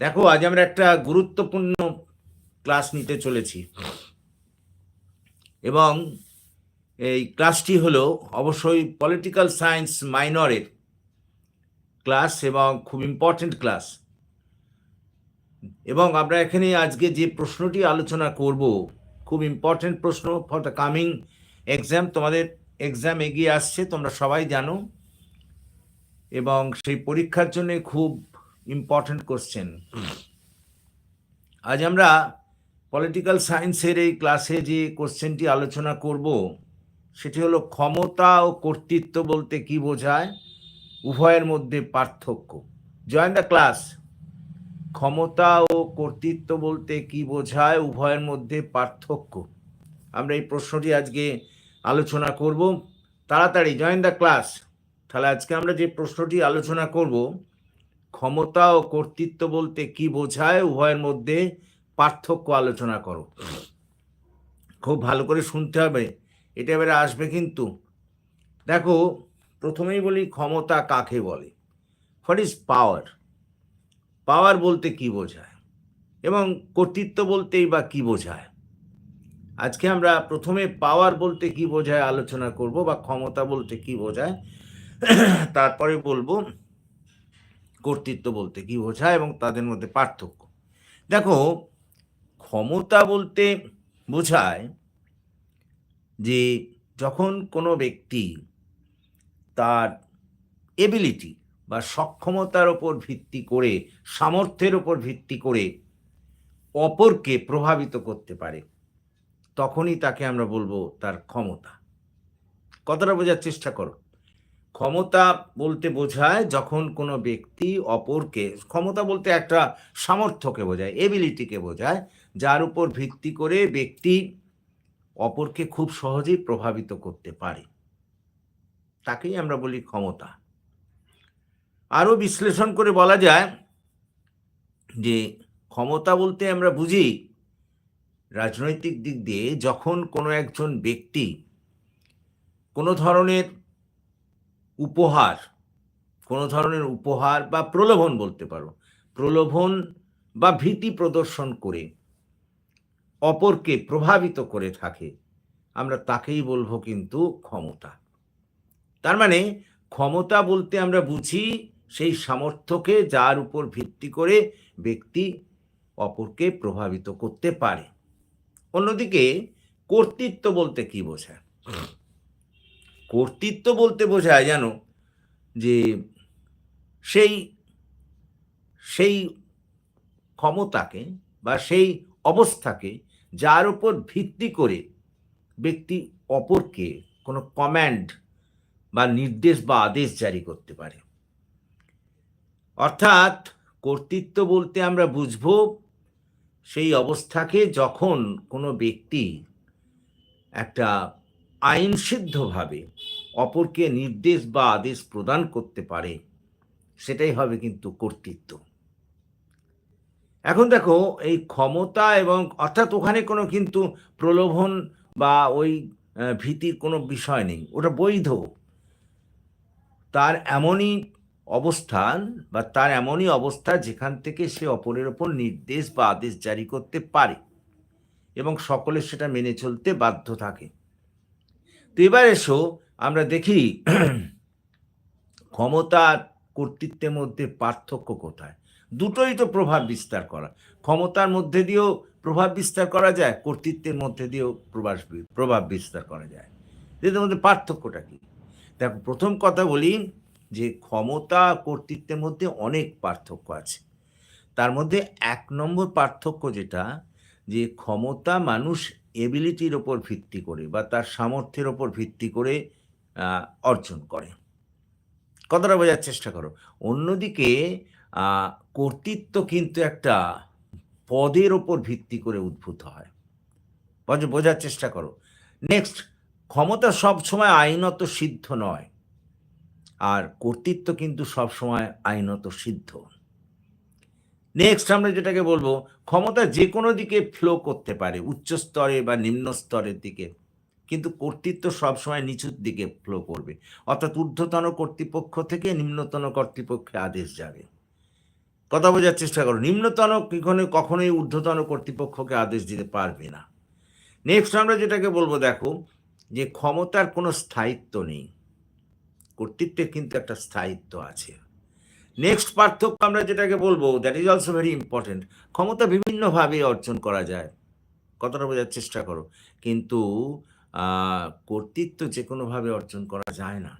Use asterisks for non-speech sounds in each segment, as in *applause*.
দেখো, আজ আমরা একটা গুরুত্বপূর্ণ ক্লাস নিতে চলেছি। এবং এই ক্লাসটি হলো অবশ্যই পলিটিক্যাল সায়েন্স মাইনরের ক্লাস এবং খুব ইম্পর্টেন্ট ক্লাস এবং আমরা এখানে আজকে যে প্রশ্নটি আলোচনা করব, খুব ইম্পর্টেন্ট প্রশ্ন ফর দ্য কামিং এক্সাম তোমাদের এক্সাম এগিয়ে আসছে, তোমরা সবাই জানো। এবং সেই পরীক্ষার জন্য খুব ইম্পর্টেন্ট কোশ্চেন আজ আমরা পলিটিক্যাল সায়েন্সের এই ক্লাসে যে কোশ্চেনটি আলোচনা করব, সেটি হলো ক্ষমতা ও কর্তৃত্ব বলতে কি বোঝায়? উভয়ের মধ্যে পার্থক্য। জয়েন দ্য ক্লাস ক্ষমতা ও কর্তৃত্ব বলতে কি বোঝায়? উভয়ের মধ্যে পার্থক্য। আমরা এই প্রশ্নটি আজকে আলোচনা করব। তাড়াতাড়ি জয়েন দ্য ক্লাস তাহলে আজকে আমরা যে প্রশ্নটি আলোচনা করব ক্ষমতা ও কর্তৃত্ব বলতে কি বোঝায়, উভয়ের মধ্যে পার্থক্য আলোচনা করো। খুব ভালো করে শুনতে হবে, এটা এবারে আসবে কিন্তু। দেখো, প্রথমেই বলি ক্ষমতা কাকে বলে? হোয়াট ইজ পাওয়ার পাওয়ার বলতে কি বোঝায়? এবং কর্তৃত্ব বলতেই বা কি বোঝায়? আজকে আমরা প্রথমে পাওয়ার বলতে কি বোঝায় আলোচনা করব বা ক্ষমতা বলতে কি বোঝায়, তারপরে বলব কর্তৃত্ব বলতে কি বোঝায় এবং তাদের মধ্যে পার্থক্য। দেখো, ক্ষমতা বলতে বোঝায় যে যখন কোনো ব্যক্তি তার এবিলিটি বা সক্ষমতার ওপর ভিত্তি করে, সামর্থ্যের ওপর ভিত্তি করে অপরকে প্রভাবিত করতে পারে, তখনই তাকে আমরা বলব তার ক্ষমতা। কথাটা বোঝার চেষ্টা করো? ক্ষমতা বলতে বোঝায় যখন কোনো ব্যক্তি অপরকে, ক্ষমতা বলতে একটা সামর্থ্যকে বোঝায় এবিলিটিকে বোঝায়, যার উপর ভিত্তি করে ব্যক্তি অপরকে খুব সহজেই প্রভাবিত করতে পারে। তাকেই আমরা বলি ক্ষমতা। আরও বিশ্লেষণ করে বলা যায় যে, ক্ষমতা বলতে আমরা বুঝি রাজনৈতিক দিক দিয়ে যখন কোনো একজন ব্যক্তি কোনো ধরনের উপহার, কোনো ধরনের উপহার বা প্রলোভন বলতে পারো। প্রলোভন বা ভীতি প্রদর্শন করে, অপরকে প্রভাবিত করে থাকে, আমরা তাকেই বলব কিন্তু ক্ষমতা। তার মানে ক্ষমতা বলতে আমরা বুঝি সেই সামর্থ্যকে যার উপর ভিত্তি করে ব্যক্তি অপরকে প্রভাবিত করতে পারে। অন্যদিকে কর্তৃত্ব বলতে কি বোঝায়? কর্তৃত্ব বলতে বোঝায় যেন যে সেই সেই ক্ষমতাকে বা সেই অবস্থাকে যার উপর ভিত্তি করে ব্যক্তি অপরকে কোনো কমান্ড বা নির্দেশ বা আদেশ জারি করতে পারে। অর্থাৎ কর্তৃত্ব বলতে আমরা বুঝব সেই অবস্থাকে যখন কোনো ব্যক্তি একটা আইনসিদ্ধভাবে অপরকে নির্দেশ বা আদেশ প্রদান করতে পারে, সেটাই হবে কিন্তু কর্তৃত্ব। এখন দেখো, এই ক্ষমতা এবং অর্থাৎ ওখানে কোনো কিন্তু প্রলোভন বা ওই ভীতির কোনো বিষয় নেই, ওটা বৈধ। তার এমনই অবস্থান বা তার এমনই অবস্থা যেখান থেকে সে অপরের ওপর নির্দেশ বা আদেশ জারি করতে পারে এবং সকলে সেটা মেনে চলতে বাধ্য থাকে। তো এবার এসো আমরা দেখি ক্ষমতা কর্তৃত্বের মধ্যে পার্থক্য কোথায়? দুটোই তো প্রভাব বিস্তার করা। ক্ষমতার মধ্যে দিয়েও প্রভাব বিস্তার করা যায়, কর্তৃত্বের মধ্যে দিয়েও প্রবাস প্রভাব বিস্তার করা যায়। এদের মধ্যে পার্থক্যটা কি? দেখো, প্রথম কথা বলি যে ক্ষমতা কর্তৃত্বের মধ্যে অনেক পার্থক্য আছে। তার মধ্যে এক নম্বর পার্থক্য যেটা যে ক্ষমতা মানুষ এবিলিটির ওপর ভিত্তি করে বা তার সামর্থ্যের ওপর ভিত্তি করে অর্জন করে। কথাটা বোঝার চেষ্টা করো। অন্যদিকে কর্তৃত্ব কিন্তু একটা পদের ওপর ভিত্তি করে উদ্ভূত হয়। বোঝার চেষ্টা করো। নেক্সট ক্ষমতা সব সময় আইনত সিদ্ধ নয়। আর কর্তৃত্ব কিন্তু সব সময় আইনত সিদ্ধ। নেক্সট আমরা যেটাকে বলব, ক্ষমতা যে কোনো দিকে ফ্লো করতে পারে, উচ্চ স্তরে বা নিম্ন স্তরের দিকে। কিন্তু কর্তৃত্ব সবসময় নিচুর দিকে ফ্লো করবে। অর্থাৎ ঊর্ধ্বতন কর্তৃপক্ষ থেকে নিম্নতন কর্তৃপক্ষে আদেশ যাবে কথা বোঝার চেষ্টা করো, নিম্নতন কখনো, কখনোই ঊর্ধ্বতন কর্তৃপক্ষকে আদেশ দিতে পারবে না। নেক্সট আমরা যেটাকে বলব, দেখো, যে ক্ষমতার কোনো স্থায়িত্ব নেই। কর্তৃত্বের কিন্তু একটা স্থায়িত্ব আছে। নেক্সট পার্থক্য আমরা যেটাকে বলব that is also very important ক্ষমতা বিভিন্নভাবে অর্জন করা যায়। কথাটা বোঝার চেষ্টা করো। কিন্তু কর্তৃত্ব যে কোনোভাবে অর্জন করা যায় না।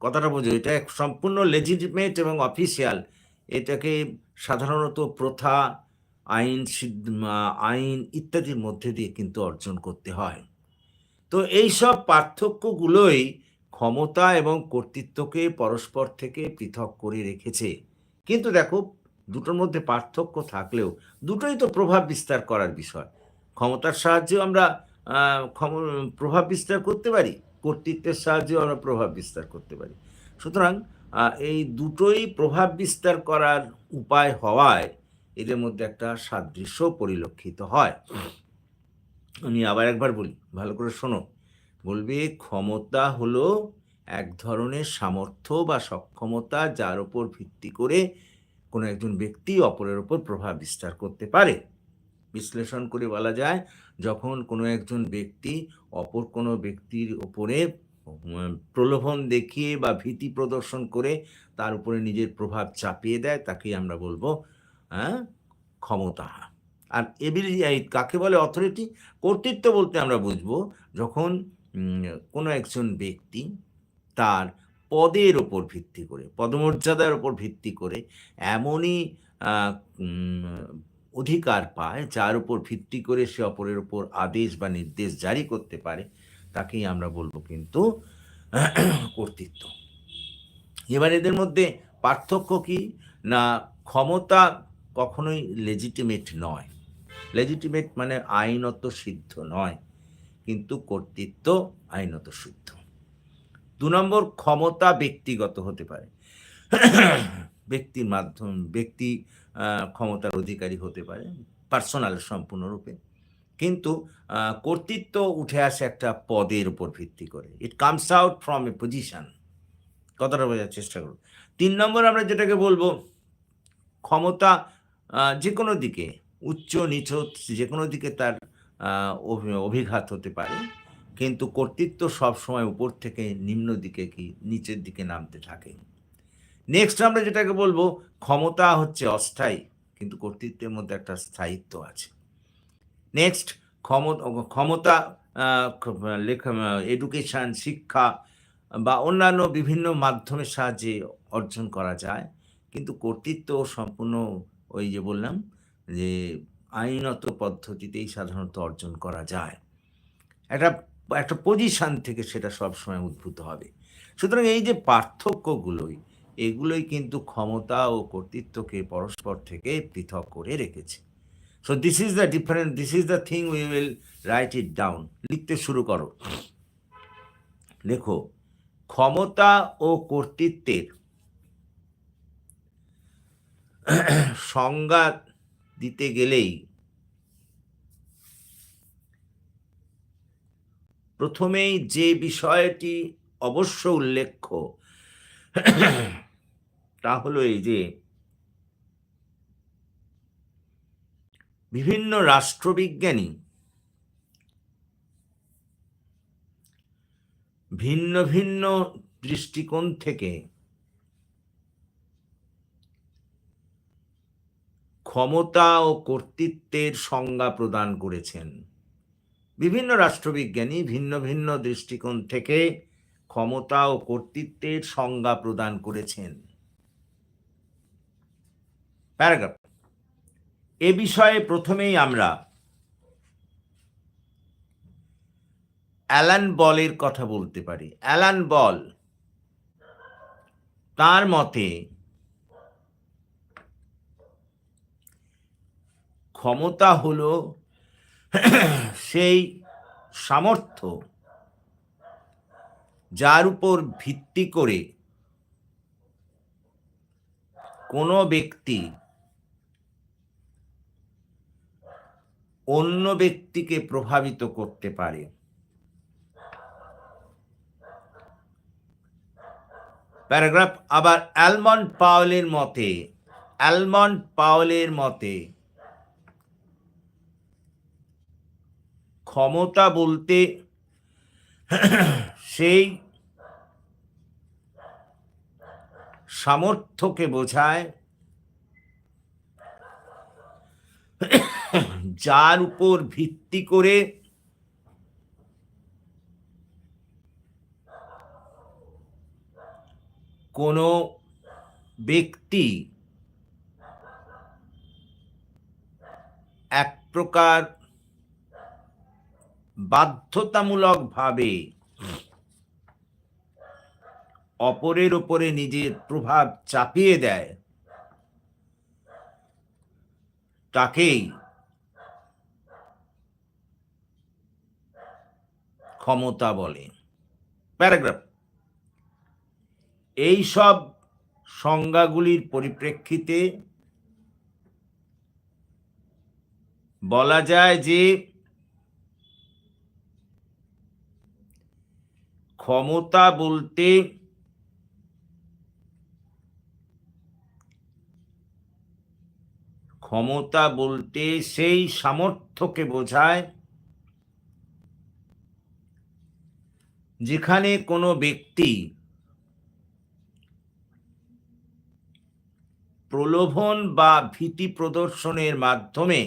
কথাটা বোঝো, এটা সম্পূর্ণ লেজিটিমেট এবং অফিসিয়াল এটাকে সাধারণত প্রথা, আইন আইন ইত্যাদির মধ্যে দিয়ে কিন্তু অর্জন করতে হয়। তো এই সব পার্থক্যগুলোই ক্ষমতা এবং কর্তৃত্বকে পরস্পর থেকে পৃথক করে রেখেছে। কিন্তু দেখো, দুটোর মধ্যে পার্থক্য থাকলেও দুটোই তো প্রভাব বিস্তার করার বিষয়। ক্ষমতার সাহায্যেও আমরা প্রভাব বিস্তার করতে পারি, কর্তৃত্বের সাহায্যেও আমরা প্রভাব বিস্তার করতে পারি। সুতরাং এই দুটোই প্রভাব বিস্তার করার উপায় হওয়ায় এদের মধ্যে একটা সাদৃশ্য পরিলক্ষিত হয়। আমি আবার একবার বলি, ভালো করে শোনো। বলবে, ক্ষমতা হলো এক ধরনের সামর্থ্য বা সক্ষমতা যার উপর ভিত্তি করে কোনো একজন ব্যক্তি অপরের ওপর প্রভাব বিস্তার করতে পারে। বিশ্লেষণ করে বলা যায়, যখন কোনো একজন ব্যক্তি অপর কোনো ব্যক্তির ওপরে প্রলোভন দেখিয়ে বা ভীতি প্রদর্শন করে তার উপরে নিজের প্রভাব চাপিয়ে দেয়, তাকেই আমরা বলব হ্যাঁ ক্ষমতা। আর এবিলিটি কাকে বলে? অথরিটি। কর্তৃত্ব বলতে আমরা বুঝব, যখন কোনো একজন ব্যক্তি তার পদের ওপর ভিত্তি করে, পদমর্যাদার ওপর ভিত্তি করে এমনই অধিকার পায় যার উপর ভিত্তি করে সে অপরের ওপর আদেশ বা নির্দেশ জারি করতে পারে, তাকেই আমরা বলব কিন্তু কর্তৃত্ব। এবার এদের মধ্যে পার্থক্য কি? না, ক্ষমতা কখনোই লেজিটিমেট নয়। লেজিটিমেট মানে আইনত সিদ্ধ নয়। কিন্তু কর্তৃত্ব আইনত শুদ্ধ। দু নম্বর, ক্ষমতা ব্যক্তিগত হতে পারে। ব্যক্তির মাধ্যম, ব্যক্তি ক্ষমতার অধিকারী হতে পারে পার্সোনাল সম্পূর্ণরূপে। কিন্তু কর্তৃত্ব উঠে আসে একটা পদের উপর ভিত্তি করে। It comes out from a position কথাটা বোঝার চেষ্টা করুন। তিন নম্বর, আমরা যেটাকে বলব, ক্ষমতা যে কোনো দিকে, উচ্চ, নিচ যে কোনো দিকে তার অভিঘাত হতে পারে। কিন্তু কর্তৃত্ব সব সময় উপর থেকে নিম্ন দিকে কি, নিচের দিকে নামতে থাকে। নেক্সট আমরা যেটাকে বলব, ক্ষমতা হচ্ছে অস্থায়ী, কিন্তু কর্তৃত্বের মধ্যে একটা স্থায়িত্ব আছে। নেক্সট ক্ষমতা লেখা এডুকেশন শিক্ষা বা অন্যান্য বিভিন্ন মাধ্যমের সাহায্যে অর্জন করা যায়। কিন্তু কর্তৃত্ব সম্পূর্ণ ওই যে বললাম যে আইনত পদ্ধতিতেই সাধারণত অর্জন করা যায়। একটা একটা পজিশান থেকে সেটা সবসময় উদ্ভূত হবে। সুতরাং এই যে পার্থক্যগুলোই, এগুলোই কিন্তু ক্ষমতা ও কর্তৃত্বকে পরস্পর থেকে পৃথক করে রেখেছে। So this is the different this is the thing we will write it down লিখতে শুরু করো। লেখো, ক্ষমতা ও কর্তৃত্বের সংজ্ঞা দিতে গেলেই প্রথমেই যে বিষয়টি অবশ্য উল্লেখ্য, তা হলো এই যে বিভিন্ন রাষ্ট্রবিজ্ঞানী ভিন্ন ভিন্ন দৃষ্টিকোণ থেকে ক্ষমতা ও কর্তৃত্বের সংজ্ঞা প্রদান করেছেন। বিভিন্ন রাষ্ট্রবিজ্ঞানী ভিন্ন ভিন্ন দৃষ্টিকোণ থেকে ক্ষমতা ও কর্তৃত্বের সংজ্ঞা প্রদান করেছেন। প্যারাগ্রাফ। এ বিষয়ে প্রথমেই আমরা অ্যালান বলের কথা বলতে পারি। অ্যালান বল তার মতে ক্ষমতা হলো সেই সামর্থ্য যার উপর ভিত্তি করে কোনো ব্যক্তি অন্য ব্যক্তিকে প্রভাবিত করতে পারে। প্যারাগ্রাফ আবার অ্যালমন্ড পাওয়েলের মতে, অ্যালমন্ড পাওয়েলের মতে ক্ষমতা বলতে সেই সামর্থ্যকে বোঝায় যার উপর ভিত্তি করে কোনো ব্যক্তি এক প্রকার বাধ্যতামূলকভাবে অপরের ওপরে নিজের প্রভাব চাপিয়ে দেয়, তাকেই ক্ষমতা বলে। প্যারাগ্রাফ। এই সব সংজ্ঞাগুলির পরিপ্রেক্ষিতে বলা যায় যে ক্ষমতা বলতে ক্ষমতা বলতে সেই সামর্থ্যকে বোঝায় যেখানে কোনো ব্যক্তি প্রলোভন বা ভীতি প্রদর্শনের মাধ্যমে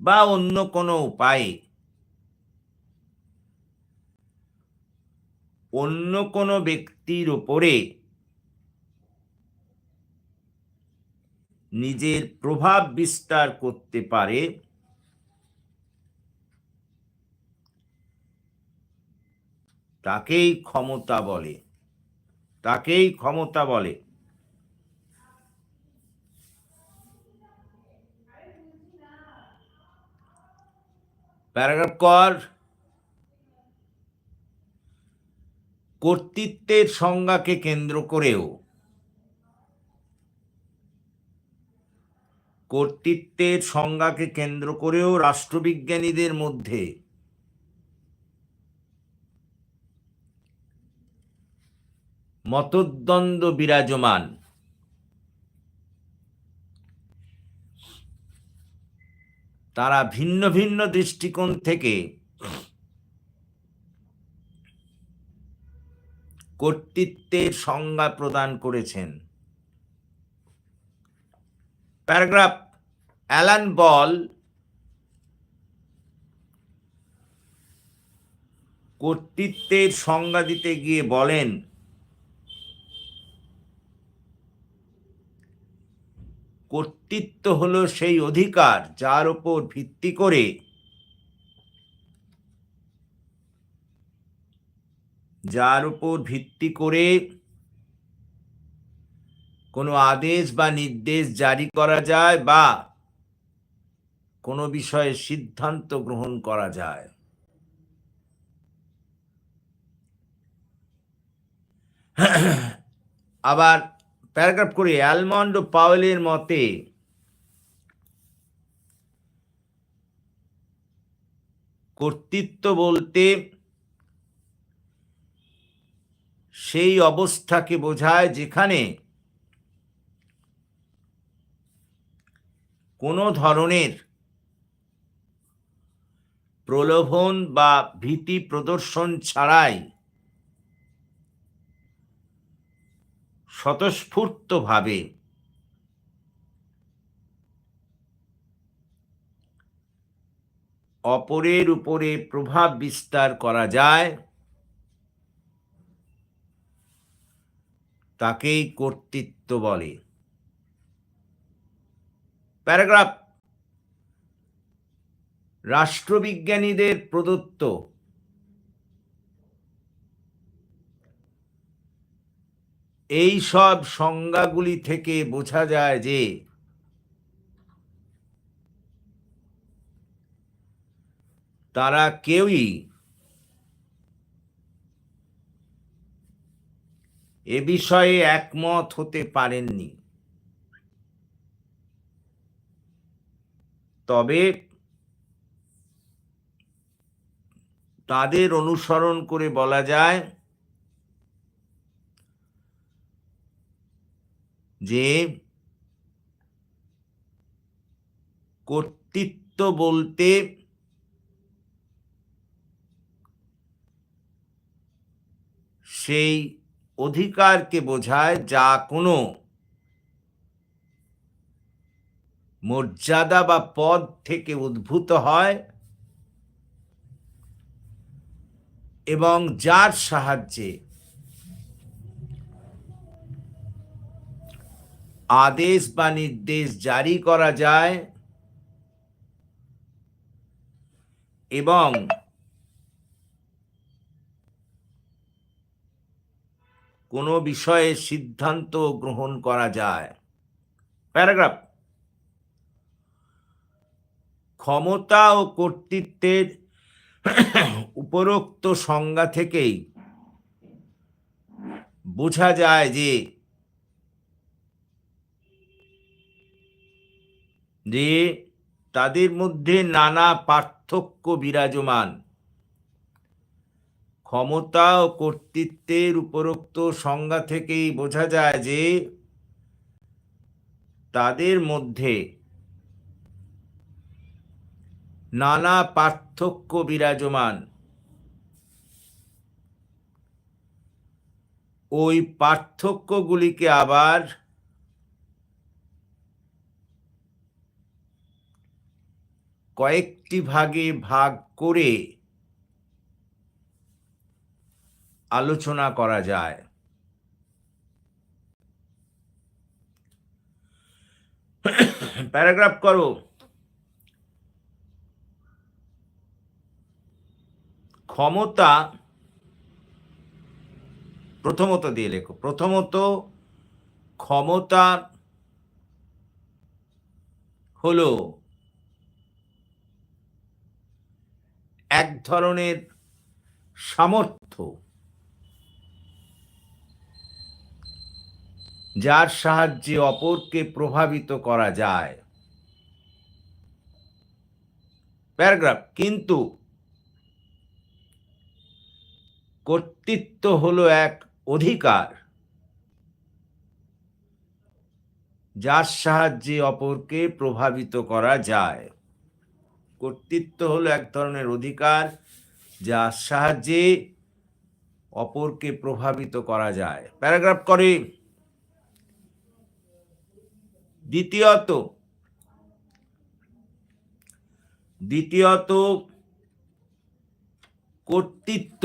বা অন্য কোনো উপায়ে অন্য কোনো ব্যক্তির ওপরে নিজের প্রভাব বিস্তার করতে পারে, তাকেই ক্ষমতা বলে, তাকেই ক্ষমতা বলে। প্যারাগ্রাফ কর। কর্তৃত্বের সংজ্ঞাকে কেন্দ্র করেও কর্তৃত্বের সংজ্ঞাকে কেন্দ্র করেও রাষ্ট্রবিজ্ঞানীদের মধ্যে মতদ্বন্দ্ব বিরাজমান। তারা ভিন্ন ভিন্ন দৃষ্টিকোণ থেকে কর্তৃত্বের সংজ্ঞা প্রদান করেছেন। প্যারাগ্রাফ, অ্যালান বল, কর্তৃত্বের সংজ্ঞা দিতে গিয়ে বলেন, কর্তৃত্ব হলো সেই অধিকার যার উপর ভিত্তি করে যার উপর ভিত্তি করে কোনো আদেশ বা নির্দেশ জারি করা যায় বা কোনো বিষয়ে সিদ্ধান্ত গ্রহণ করা যায়। আবার প্যারাগ্রাফ করে, অ্যালমন্ড পাওয়েলের মতে কর্তৃত্ব বলতে সেই অবস্থাকে বোঝায় যেখানে কোনো ধরনের প্রলোভন বা ভীতি প্রদর্শন ছাড়াই স্বতঃস্ফূর্তভাবে অপরের উপরে প্রভাব বিস্তার করা যায়। তাকেই কর্তৃত্ব বলে। প্যারাগ্রাফ। রাষ্ট্রবিজ্ঞানীদের প্রদত্ত। এই সব সংজ্ঞাগুলি থেকে বোঝা যায় যে তারা কেউই এ বিষয়ে একমত হতে পারেননি। তবে তাদের অনুসরণ করে বলা যায় যে কর্তৃত্ব বলতে সেই অধিকারকে বোঝায় যা কোনো মর্যাদা বা পদ থেকে উদ্ভূত হয় এবং যার সাহায্যে আদেশ বা নির্দেশ জারি করা যায় এবং কোনো বিষয়ে সিদ্ধান্ত গ্রহণ করা যায়। প্যারাগ্রাফ। ক্ষমতা ও কর্তৃত্বের উপরোক্ত সংজ্ঞা থেকেই বোঝা যায় যে যে তাদের মধ্যে নানা পার্থক্য বিরাজমান। ক্ষমতা ও কর্তৃত্বের উপরোক্ত সংজ্ঞা থেকেই বোঝা যায় যে তাদের মধ্যে নানা পার্থক্য বিরাজমান। ওই পার্থক্যগুলিকে আবার কয়েকটি ভাগে ভাগ করে আলোচনা করা যায়। প্যারাগ্রাফ করো। ক্ষমতা প্রথমত দিয়ে লেখো। প্রথমত ক্ষমতা হলো এক ধরনের সামর্থ্য। যার সাহায্যে অপরকে প্রভাবিত করা যায়। প্যারাগ্রাফ, কিন্তু কর্তৃত্ব হলো এক অধিকার। যার সাহায্যে অপরকে প্রভাবিত করা যায়। কর্তৃত্ব হলো এক ধরনের অধিকার, যার সাহায্যে অপরকে প্রভাবিত করা যায়। প্যারাগ্রাফ করে দ্বিতীয়ত দ্বিতীয়ত কর্তৃত্ব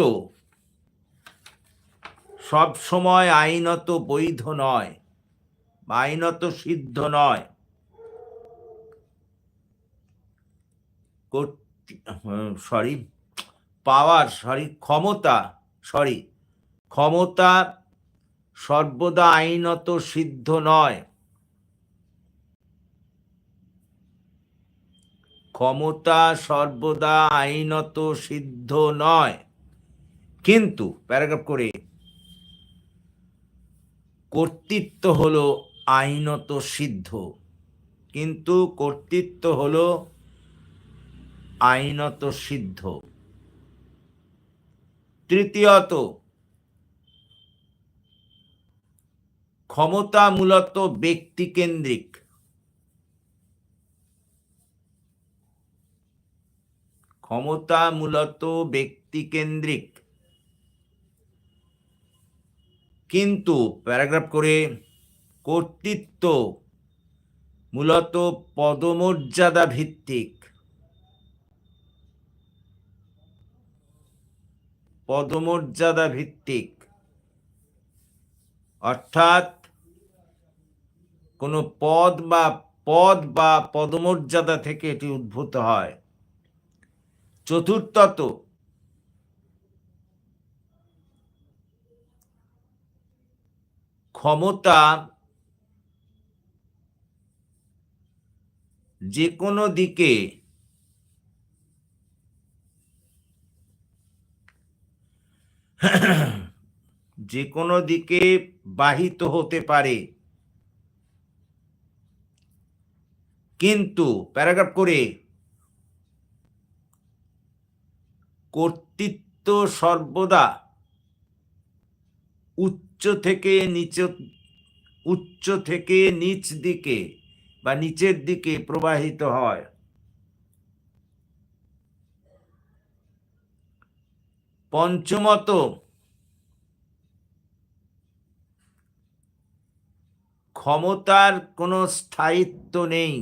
সব সময় আইনত বৈধ নয় বা আইনত সিদ্ধ নয়। সরি পাওয়ার সরি ক্ষমতা সরি ক্ষমতা সর্বদা আইনত সিদ্ধ নয়। ক্ষমতা সর্বদা আইনত সিদ্ধ নয়। কিন্তু প্যারাগ্রাফ করে, কর্তৃত্ব হলো আইনত সিদ্ধ। কিন্তু কর্তৃত্ব হলো আইনত সিদ্ধ। তৃতীয়ত ক্ষমতা মূলত ব্যক্তিকেন্দ্রিক ক্ষমতা মূলত ব্যক্তিকেন্দ্রিক। কিন্তু প্যারাগ্রাফ করে কর্তৃত্ব মূলত পদমর্যাদা ভিত্তিক পদমর্যাদা ভিত্তিক অর্থাৎ কোনো পদ বা পদ বা পদমর্যাদা থেকে এটি উদ্ভূত হয়। চতুর্থত। ক্ষমতা যে কোনো দিকে যে কোনো দিকে বাহিত হতে পারে। কিন্তু প্যারাগ্রাফ করে কর্তৃত্ব সর্বদা উচ্চ থেকে নিচ, উচ্চ থেকে নিচ দিকে বা নিচের দিকে প্রবাহিত হয়। পঞ্চমত, ক্ষমতার কোনো স্থায়িত্ব নেই।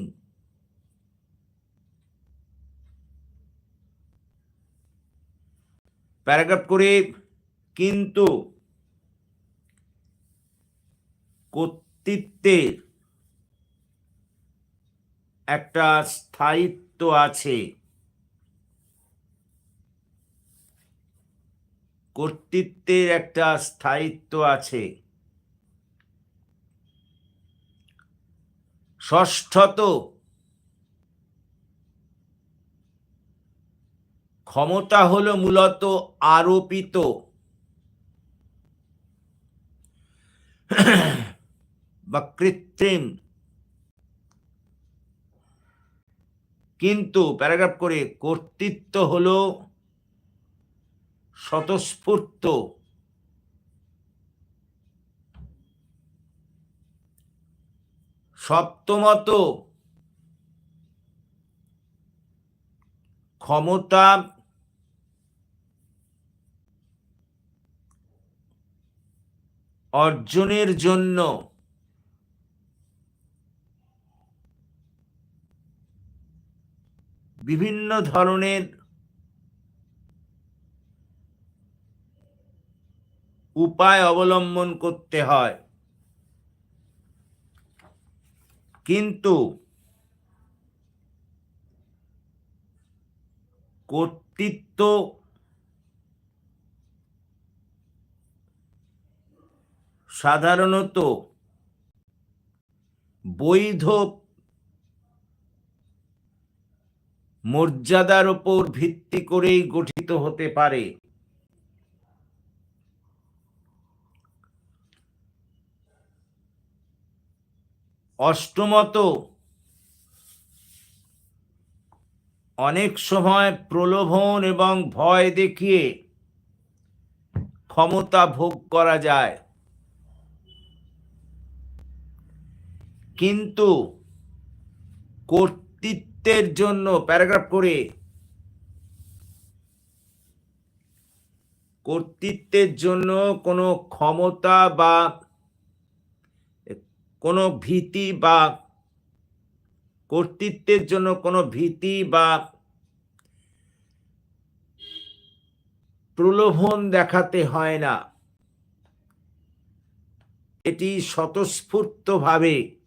প্যারাগ্রাফ করে কিন্তু কর্তৃত্বের একটা স্থায়িত্ব আছে। কর্তৃত্বের একটা স্থায়িত্ব আছে। ষষ্ঠত ক্ষমতা হলো মূলত আরোপিত। বা কৃত্রিম। কিন্তু প্যারাগ্রাফ করে কর্তৃত্ব হলো স্বতঃস্ফূর্ত। সপ্তমত ক্ষমতা অর্জনের জন্য। বিভিন্ন ধরনের উপায় অবলম্বন করতে হয়। কিন্তু কর্তৃত্ব সাধারণত বৈধ মর্যাদার উপর ভিত্তি করেই গঠিত হতে পারে। অষ্টমত, অনেক সময় প্রলোভন এবং ভয় দেখিয়ে ক্ষমতা ভোগ করা যায়। কিন্তু কর্তৃত্বের জন্য, প্যারাগ্রাফ করে, কর্তৃত্বের জন্য কোনো ক্ষমতা বা কোনো ভীতি বা কর্তৃত্বের জন্য কোনো ভীতি বা প্রলোভন দেখাতে হয় না। এটি স্বতঃস্ফূর্তভাবে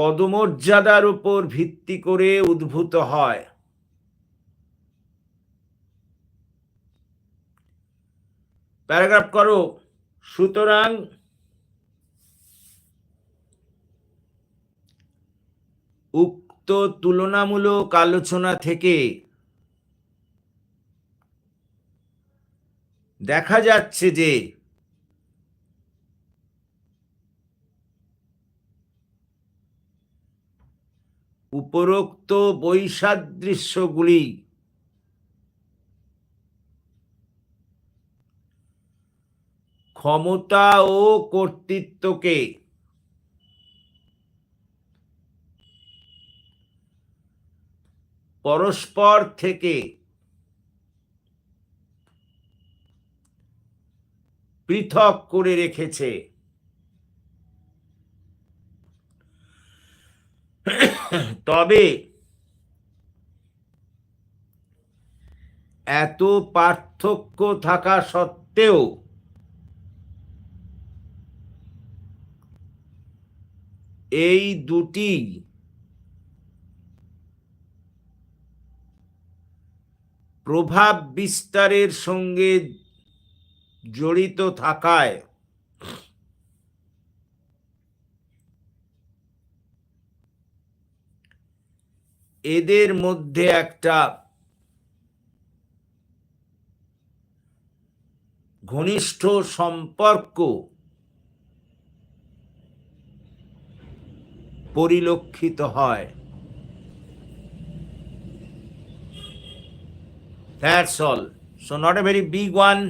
পদমর্যাদার উপর ভিত্তি করে উদ্ভূত হয়। প্যারাগ্রাফ করো। সুতরাং উক্ত তুলনামূলক আলোচনা থেকে দেখা যাচ্ছে যে উপরোক্ত বৈসাদৃশ্যগুলি ক্ষমতা ও কর্তৃত্বকে পরস্পর থেকে পৃথক করে রেখেছে। *coughs* তবে এত পার্থক্য থাকা সত্ত্বেও এই দুটি প্রভাব বিস্তারের সঙ্গে জড়িত থাকায় এদের মধ্যে একটা ঘনিষ্ঠ সম্পর্ক পরিলক্ষিত হয় That's all. So not a very big one.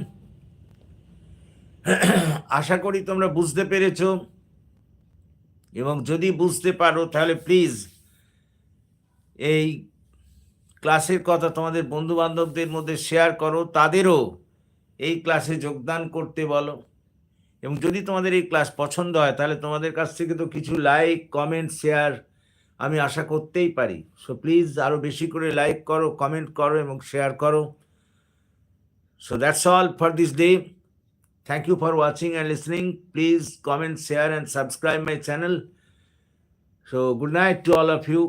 আশা করি তোমরা বুঝতে পেরেছ এবং যদি বুঝতে পারো, তাহলে প্লিজ এই ক্লাসের কথা তোমাদের বন্ধু বান্ধবদের মধ্যে শেয়ার করো, তাদেরও এই ক্লাসে যোগদান করতে বলো। এবং যদি তোমাদের এই ক্লাস পছন্দ হয়, তাহলে তোমাদের কাছ থেকে তো কিছু লাইক কমেন্ট শেয়ার আমি আশা করতেই পারি। সো প্লিজ আরও বেশি করে লাইক করো কমেন্ট করো এবং শেয়ার করো। So that's all for this day thank you for watching and listening please comment share and subscribe my channel so good night to all of you